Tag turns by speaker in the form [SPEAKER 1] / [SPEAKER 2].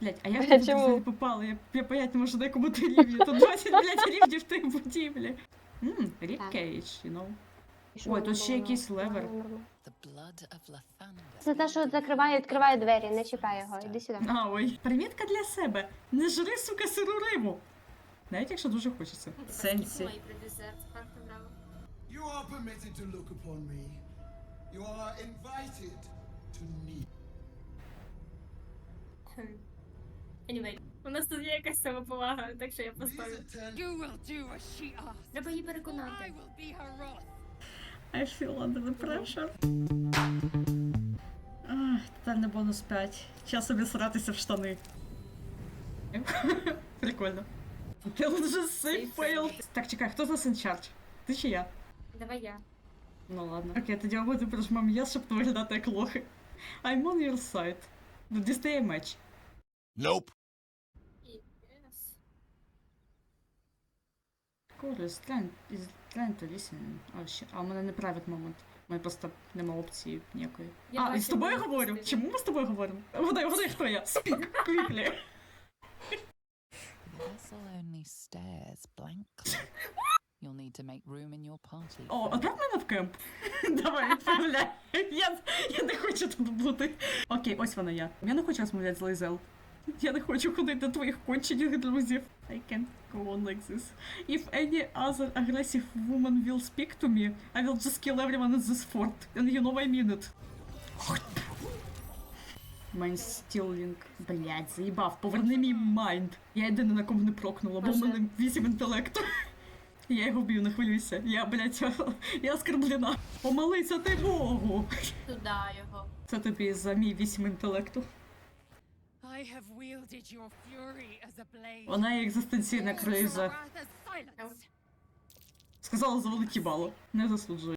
[SPEAKER 1] Блять, а як
[SPEAKER 2] А
[SPEAKER 1] ти туди
[SPEAKER 2] чому?
[SPEAKER 1] взагалі попала? Я, я понять не можу на якому ти рівні. Тут 20, блядь, рівнів в тій будівлі. Ммм, Рік
[SPEAKER 2] Так.
[SPEAKER 1] Кейдж, you know. Ой, тут ще якийсь левер.
[SPEAKER 2] Це те, що закриває відкриває двері, не чіпай його, іди сюди.
[SPEAKER 1] А, ой. Примітка для себе. Не жри, сука, сиру рибу. Навіть якщо дуже хочеться. Сенсі.
[SPEAKER 3] You are permitted to look upon me. You are invited to kneel.
[SPEAKER 4] Anyway, у нас тут є якась самоповага, так що я поставлю.
[SPEAKER 5] You will do as she asks.
[SPEAKER 4] Треба її
[SPEAKER 5] I
[SPEAKER 4] переконати.
[SPEAKER 5] will be her wrath.
[SPEAKER 1] I feel under the pressure. Ах, тотальний бонус 5. Час собі сратися в штани. Прикольно. Ти вже safe. Так, чекай, хто з нас in? Ти чи я?
[SPEAKER 4] Давай я.
[SPEAKER 1] Ну ладно. Окей, тоді обоє прожмемо єс, щоб не виглядати як лохи. I'm on your side. Дістає меч.
[SPEAKER 3] Nope.
[SPEAKER 1] Корис, глянь, із- лісін. А, ще, а у мене не private moment. У мене просто нема опції ніякої.
[SPEAKER 4] Я
[SPEAKER 1] а, і з тобою говорю? Чому ми з тобою говоримо? Водай, водай, хто я? Speak quickly.
[SPEAKER 6] The vessel only stares blankly. You'll need to make room in your party.
[SPEAKER 1] О, отправ мене в кемп. Давай, відправляй. Я, я не хочу тут бути. Окей, ось вона я. Я не хочу розмовляти з Лайзел. Я не хочу ходити до твоїх кончених друзів. I can't go on like this. If any other aggressive woman will speak to me, I will just kill everyone in this fort. And you know I mean it. Майнстілінг. Блять, заїбав, поверни мій майнд. Я єдина на кому не прокнула, бо в мене вісім інтелекту. Я його вб'ю, не хвилюйся. Я, блять, я оскорблена. Помолися ти Богу.
[SPEAKER 4] Туди його.
[SPEAKER 1] Це тобі за мій вісім інтелекту. Вона є екзистенційна криза. Сказала за великі бали. Не засуджую.